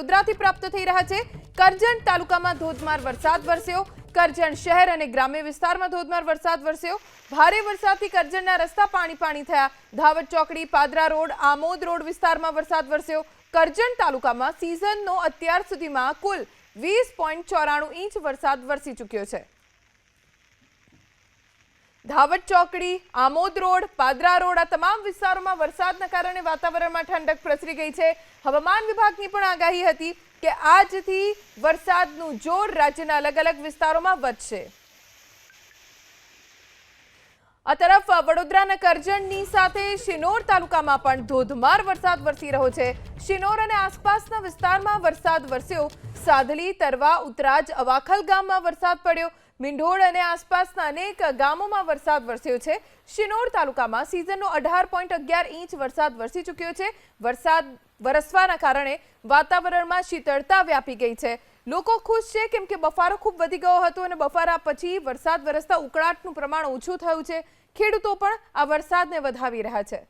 વડોદરાથી પ્રાપ્ત થઈ રહ્યા છે. કરજણ તાલુકામાં ધોધમાર વરસાદ વરસ્યો. કરજણ શહેર અને ગ્રામ્ય વિસ્તારમાં ધોધમાર વરસાદ વરસ્યો. ભારે વરસાદથી કરજણના રસ્તા પાણી પાણી થયા. ધાવટ ચોકડી, પાદરા રોડ, આમોદ રોડ વિસ્તારમાં વરસાદ વરસ્યો. કરજણ તાલુકામાં સિઝનનો અત્યાર સુધીમાં કુલ વીસ ઇંચ વરસાદ વરસી ચૂક્યો છે. ધાવડ ચોકડી, આમોદ રોડ, પાદરા રોડ, આ તમામ વિસ્તારોમાં વરસાદના કારણે વાતાવરણમાં ઠંડક પ્રસરી ગઈ છે. હવામાન વિભાગની પણ આગાહી હતી કે આજથી વરસાદનું જોર રાજ્યના અલગ અલગ વિસ્તારોમાં વધશે. આ તરફ વડોદરાના કરજણની સાથે શિનોર તાલુકામાં પણ ધોધમાર વરસાદ વરસી રહ્યો છે. શિનોર અને આસપાસના વિસ્તારમાં વરસાદ વરસ્યો. સાદલી, તરવા, ઉતરાજ, અવાખલ ગામમાં વરસાદ પડ્યો. મીંઢોળ અને આસપાસના અનેક ગામોમાં વરસાદ વરસ્યો છે. શિનોર તાલુકામાં સિઝનનો અઢાર પોઈન્ટ અગિયાર ઇંચ વરસાદ વરસી ચૂક્યો છે. વરસાદ વરસવાના કારણે વાતાવરણમાં શીતળતા વ્યાપી ગઈ છે. લોકો ખુશ છે કેમ કે બફારો ખૂબ વધી ગયો હતો અને બફારા પછી વરસાદ વરસતા ઉકળાટનું પ્રમાણ ઓછું થયું છે. ખેડૂતો પણ આ વરસાદને વધાવી રહ્યા છે.